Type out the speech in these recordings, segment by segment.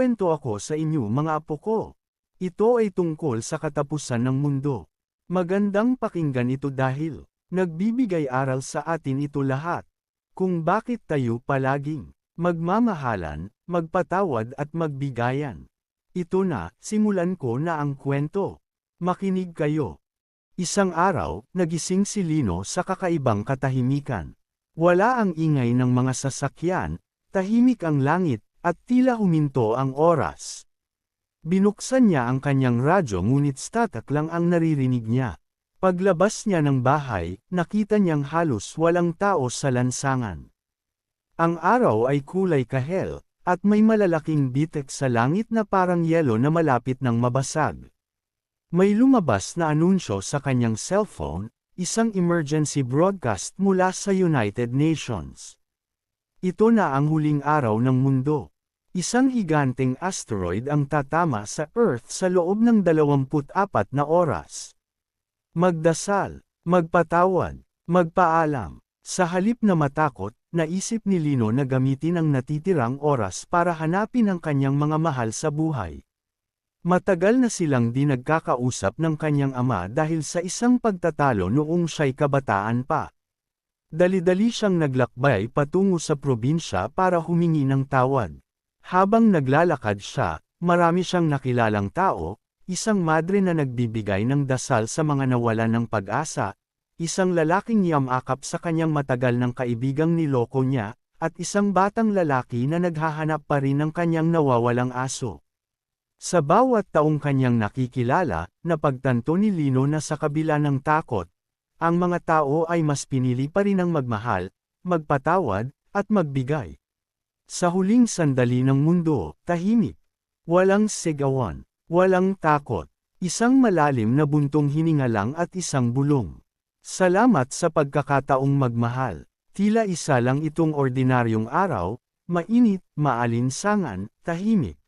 Magkukwento ako sa inyo mga apo ko. Ito ay tungkol sa katapusan ng mundo. Magandang pakinggan ito dahil, nagbibigay aral sa atin ito lahat. Kung bakit tayo palaging, magmamahalan, magpatawad at magbigayan. Ito na, simulan ko na ang kwento. Makinig kayo. Isang araw, nagising si Lino sa kakaibang katahimikan. Wala ang ingay ng mga sasakyan, tahimik ang langit, at tila huminto ang oras. Binuksan niya ang kanyang radyo ngunit statak lang ang naririnig niya. Paglabas niya ng bahay, nakita niyang halos walang tao sa lansangan. Ang araw ay kulay kahel, at may malalaking bitek sa langit na parang yelo na malapit ng mabasag. May lumabas na anunsyo sa kanyang cellphone, isang emergency broadcast mula sa United Nations. Ito na ang huling araw ng mundo. Isang higanteng asteroid ang tatama sa Earth sa loob ng 24 na oras. Magdasal, magpatawad, magpaalam. Sa halip na matakot, naisip ni Lino na gamitin ang natitirang oras para hanapin ang kanyang mga mahal sa buhay. Matagal na silang di nagkakausap ng kanyang ama dahil sa isang pagtatalo noong siya'y kabataan pa. Dali-dali siyang naglakbay patungo sa probinsya para humingi ng tawad. Habang naglalakad siya, marami siyang nakilalang tao, isang madre na nagbibigay ng dasal sa mga nawalan ng pag-asa, isang lalaking yamakap sa kanyang matagal ng kaibigang niloko niya, at isang batang lalaki na naghahanap pa rin ng kanyang nawawalang aso. Sa bawat taong kanyang nakikilala, napagtanto ni Lino na sa kabila ng takot, ang mga tao ay mas pinili pa rin ang magmahal, magpatawad, at magbigay. Sa huling sandali ng mundo, tahimik. Walang sigawan, walang takot. Isang malalim na buntong hininga lang at isang bulong. Salamat sa pagkakataong magmahal. Tila isa lang itong ordinaryong araw, mainit, maalinsangan, tahimik.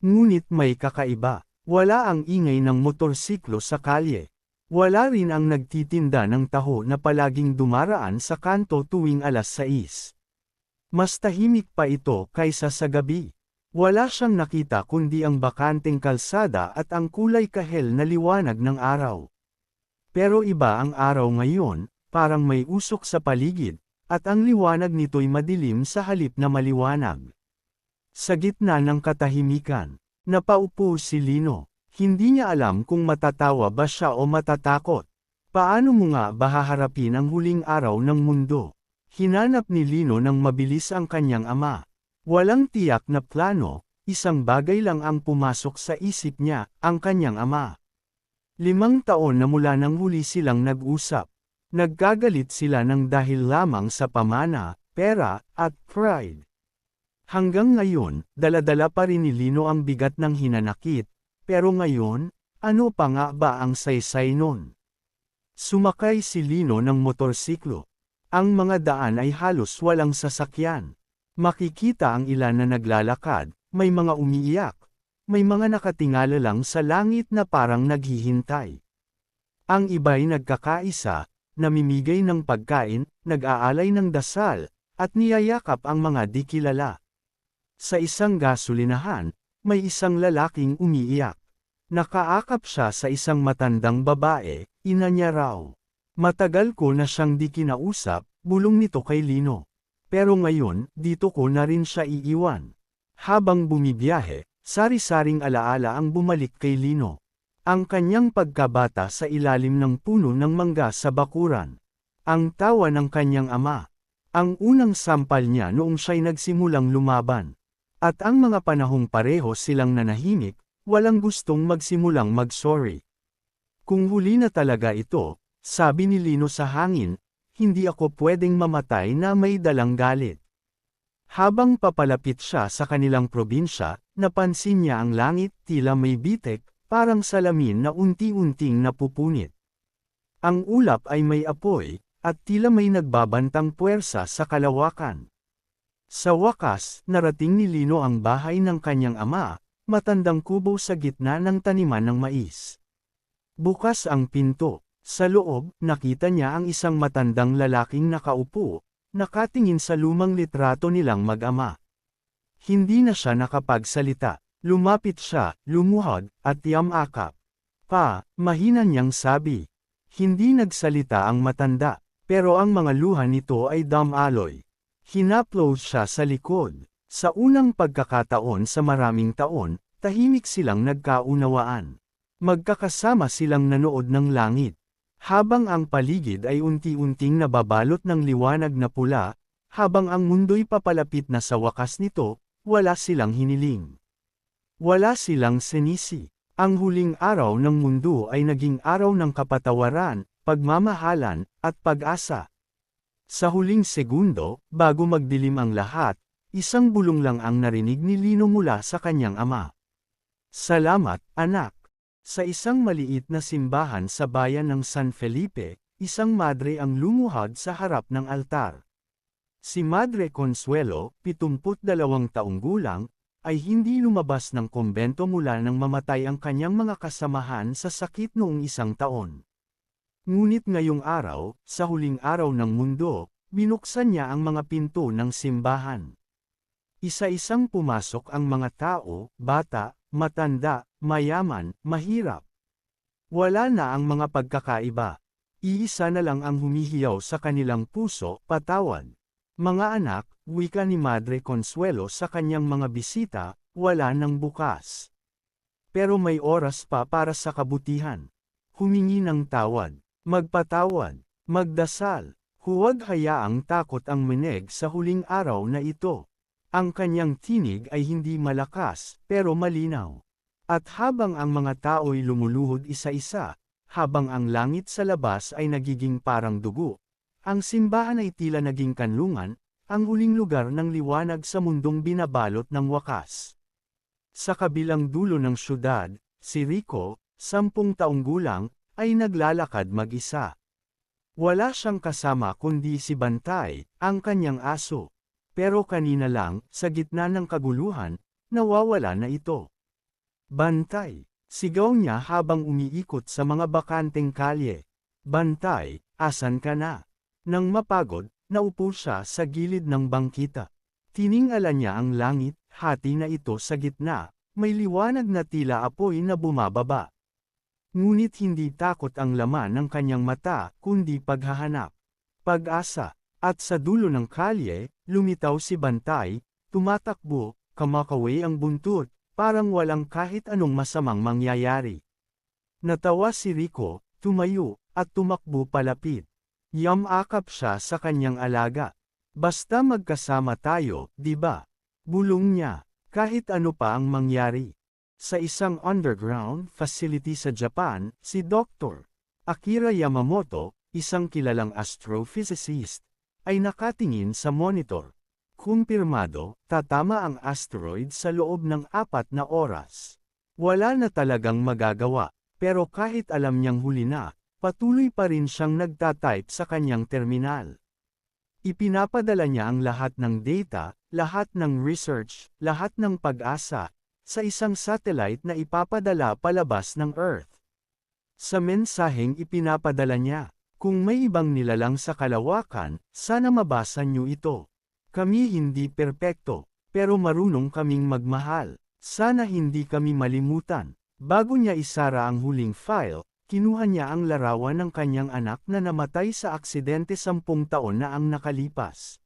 Ngunit may kakaiba. Wala ang ingay ng motorsiklo sa kalye. Wala rin ang nagtitinda ng taho na palaging dumaraan sa kanto tuwing alas 6. Mas tahimik pa ito kaysa sa gabi. Wala siyang nakita kundi ang bakanteng kalsada at ang kulay kahel na liwanag ng araw. Pero iba ang araw ngayon, parang may usok sa paligid, at ang liwanag nito'y madilim sa halip na maliwanag. Sa gitna ng katahimikan, napaupo si Lino. Hindi niya alam kung matatawa ba siya o matatakot. Paano mo nga bahaharapin ang huling araw ng mundo? Hinanap ni Lino ng mabilis ang kanyang ama. Walang tiyak na plano, isang bagay lang ang pumasok sa isip niya, ang kanyang ama. Limang taon na mula nang huli silang nag-usap. Nagkagalit sila ng dahil lamang sa pamana, pera, at pride. Hanggang ngayon, daladala pa rin ni Lino ang bigat ng hinanakit, pero ngayon, ano pa nga ba ang saysay nun? Sumakay si Lino ng motorsiklo. Ang mga daan ay halos walang sasakyan. Makikita ang ilan na naglalakad, may mga umiiyak, may mga nakatingala lang sa langit na parang naghihintay. Ang iba'y nagkakaisa, namimigay ng pagkain, nag-aalay ng dasal, at niyayakap ang mga di kilala. Sa isang gasolinahan, may isang lalaking umiiyak. Nakaakap siya sa isang matandang babae, ina niya raw. Matagal ko na siyang di kinausap, bulong nito kay Lino. Pero ngayon, dito ko na rin siya iiwan. Habang bumibiyahe, sari-saring alaala ang bumalik kay Lino. Ang kanyang pagkabata sa ilalim ng puno ng mangga sa bakuran. Ang tawa ng kanyang ama. Ang unang sampal niya noong siya'y nagsimulang lumaban. At ang mga panahong pareho silang nanahimik, walang gustong magsimulang mag-sorry. Kung huli na talaga ito, sabi ni Lino sa hangin, hindi ako pwedeng mamatay na may dalang galit. Habang papalapit siya sa kanilang probinsya, napansin niya ang langit tila may bitek, parang salamin na unti-unting napupunit. Ang ulap ay may apoy, at tila may nagbabantang puwersa sa kalawakan. Sa wakas, narating ni Lino ang bahay ng kanyang ama, matandang kubo sa gitna ng taniman ng mais. Bukas ang pinto, sa loob, nakita niya ang isang matandang lalaking nakaupo, nakatingin sa lumang litrato nilang mag-ama. Hindi na siya nakapagsalita. Lumapit siya, lumuhod, at yamakap. Pa, mahina niyang sabi. Hindi nagsalita ang matanda, pero ang mga luha nito ay damaloy. Hinaplos siya sa likod. Sa unang pagkakataon sa maraming taon, tahimik silang nagkaunawaan. Magkakasama silang nanood ng langit. Habang ang paligid ay unti-unting nababalot ng liwanag na pula, habang ang mundo'y papalapit na sa wakas nito, wala silang hiniling. Wala silang senisi. Ang huling araw ng mundo ay naging araw ng kapatawaran, pagmamahalan, at pag-asa. Sa huling segundo, bago magdilim ang lahat, isang bulong lang ang narinig ni Lino mula sa kanyang ama. Salamat, anak. Sa isang maliit na simbahan sa bayan ng San Felipe, isang madre ang lumuhad sa harap ng altar. Si Madre Consuelo, 72 taong gulang, ay hindi lumabas ng kumbento mula nang mamatay ang kanyang mga kasamahan sa sakit noong isang taon. Ngunit ngayong araw, sa huling araw ng mundo, binuksan niya ang mga pinto ng simbahan. Isa-isang pumasok ang mga tao, bata, matanda, mayaman, mahirap. Wala na ang mga pagkakaiba. Iisa na lang ang humihiyaw sa kanilang puso, patawad. Mga anak, wika ni Madre Consuelo sa kanyang mga bisita, wala nang bukas. Pero may oras pa para sa kabutihan. Humingi ng tawad, magpatawad, magdasal, huwag hayaang takot ang menig sa huling araw na ito. Ang kanyang tinig ay hindi malakas, pero malinaw. At habang ang mga tao'y lumuluhod isa-isa, habang ang langit sa labas ay nagiging parang dugo, ang simbahan ay tila naging kanlungan, ang huling lugar ng liwanag sa mundong binabalot ng wakas. Sa kabilang dulo ng syudad, si Rico, sampung taong gulang, ay naglalakad mag-isa. Wala siyang kasama kundi si Bantay, ang kanyang aso. Pero kanina lang, sa gitna ng kaguluhan, nawawala na ito. Bantay, sigaw niya habang umiikot sa mga bakanteng kalye. Bantay, asan ka na? Nang mapagod, naupo siya sa gilid ng bangkita. Tiningala niya ang langit, hati na ito sa gitna, may liwanag na tila apoy na bumababa. Ngunit hindi takot ang laman ng kanyang mata, kundi paghahanap. Pag-asa, at sa dulo ng kalye, lumitaw si Bantay, tumatakbo, kamakaway ang buntot, parang walang kahit anong masamang mangyayari. Natawa si Rico, tumayo, at tumakbo palapit. Yamakap siya sa kanyang alaga. Basta magkasama tayo, di ba? Bulong niya, kahit ano pa ang mangyari. Sa isang underground facility sa Japan, si Dr. Akira Yamamoto, isang kilalang astrophysicist, ay nakatingin sa monitor. Kumpirmado, tatama ang asteroid sa loob ng apat na oras. Wala na talagang magagawa, pero kahit alam niyang huli na, Patuloy pa rin siyang nagtatype sa kanyang terminal. Ipinapadala niya ang lahat ng data, lahat ng research, lahat ng pag-asa, sa isang satellite na ipapadala palabas ng Earth. Sa mensaheng ipinapadala niya, kung may ibang nilalang sa kalawakan, sana mabasa niyo ito. Kami hindi perpekto, pero marunong kaming magmahal. Sana hindi kami malimutan. Bago niya isara ang huling file, Kinuha niya ang larawan ng kanyang anak na namatay sa aksidente sampung taon na ang nakalipas.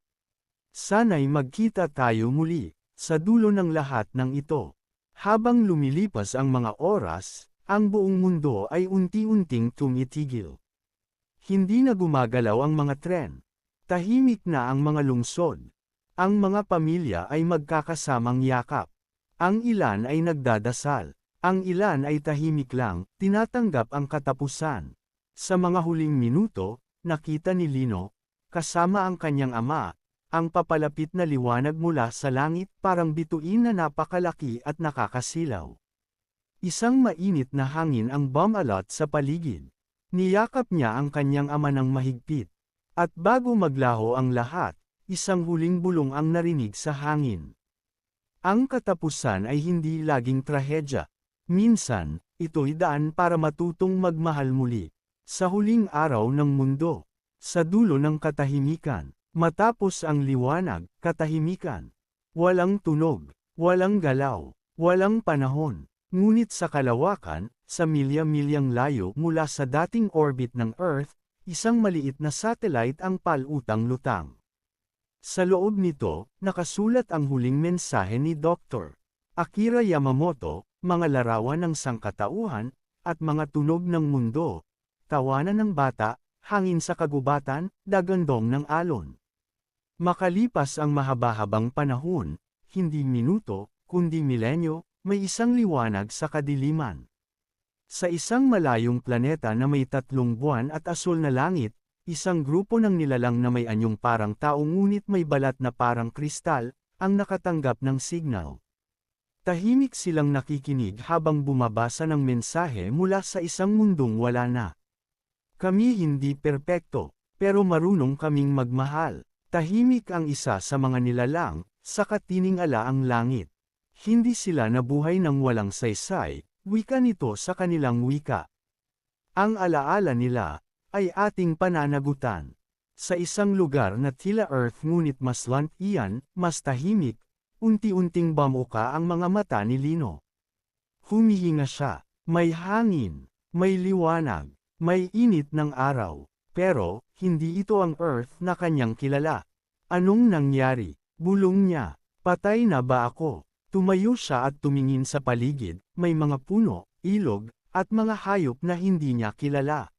Sana'y magkita tayo muli, sa dulo ng lahat ng ito. Habang lumilipas ang mga oras, ang buong mundo ay unti-unting tumitigil. Hindi na gumagalaw ang mga tren. Tahimik na ang mga lungsod. Ang mga pamilya ay magkakasamang yakap. Ang ilan ay nagdadasal. Ang ilan ay tahimik lang, tinatanggap ang katapusan. Sa mga huling minuto, nakita ni Lino, kasama ang kanyang ama, ang papalapit na liwanag mula sa langit parang bituin na napakalaki at nakakasilaw. Isang mainit na hangin ang bumalot sa paligid. Niyakap niya ang kanyang ama ng mahigpit. At bago maglaho ang lahat, isang huling bulong ang narinig sa hangin. Ang katapusan ay hindi laging trahedya, Minsan, ito'y daan para matutong magmahal muli. Sa huling araw ng mundo. Sa dulo ng katahimikan. Matapos ang liwanag, katahimikan. Walang tunog, walang galaw, walang panahon. Ngunit sa kalawakan, sa milya-milyang layo mula sa dating orbit ng Earth, isang maliit na satellite ang palutang-lutang. Sa loob nito, nakasulat ang huling mensahe ni Dr. Akira Yamamoto, mga larawan ng sangkatauhan, at mga tunog ng mundo. Tawanan ng bata, hangin sa kagubatan, dagandong ng alon. Makalipas ang mahaba-habang panahon, hindi minuto, kundi milenyo, may isang liwanag sa kadiliman. Sa isang malayong planeta na may tatlong buwan at asul na langit, isang grupo ng nilalang na may anyong parang tao ngunit may balat na parang kristal, ang nakatanggap ng signal. Tahimik silang nakikinig habang bumabasa ng mensahe mula sa isang mundong wala na. Kami hindi perpekto, pero marunong kaming magmahal. Tahimik ang isa sa mga nilalang, sa katiningala ang langit. Hindi sila nabuhay ng walang saysay, wika nito sa kanilang wika. Ang alaala nila, ay ating pananagutan. Sa isang lugar na tila earth ngunit mas lant iyan, mas tahimik, unti-unting bamuka ang mga mata ni Lino. Humihinga siya, may hangin, may liwanag, may init ng araw, pero, hindi ito ang earth na kanyang kilala. Anong nangyari? Bulong niya, patay na ba ako? Tumayo siya at tumingin sa paligid, may mga puno, ilog, at mga hayop na hindi niya kilala.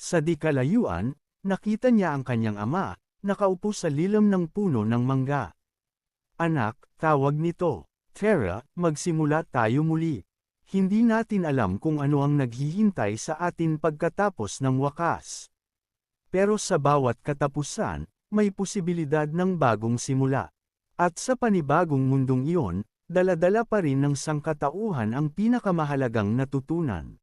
Sa di kalayuan, nakita niya ang kanyang ama, nakaupo sa lilam ng puno ng mangga. Anak, tawag nito. Tara, magsimula tayo muli. Hindi natin alam kung ano ang naghihintay sa atin pagkatapos ng wakas. Pero sa bawat katapusan, may posibilidad ng bagong simula. At sa panibagong mundong iyon, daladala pa rin ng sangkatauhan ang pinakamahalagang natutunan.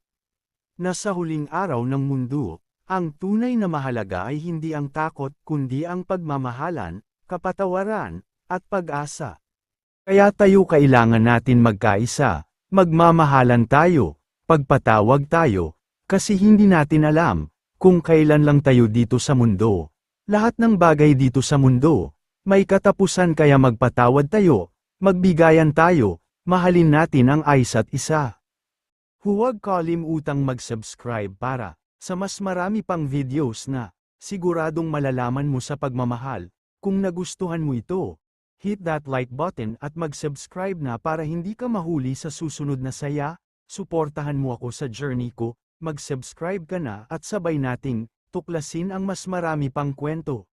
Na sa huling araw ng mundo, ang tunay na mahalaga ay hindi ang takot kundi ang pagmamahalan, kapatawaran, at pag-asa. Kaya tayo kailangan natin magkaisa, magmamahalan tayo, pagpatawag tayo, kasi hindi natin alam, kung kailan lang tayo dito sa mundo. Lahat ng bagay dito sa mundo, may katapusan kaya magpatawad tayo, magbigayan tayo, mahalin natin ang isa't isa. Huwag kalimutang mag-subscribe para, sa mas marami pang videos na, siguradong malalaman mo sa pagmamahal, kung nagustuhan mo ito. Hit that like button at mag-subscribe na para hindi ka mahuli sa susunod na saya, suportahan mo ako sa journey ko, mag-subscribe ka na at sabay nating tuklasin ang mas marami pang kwento.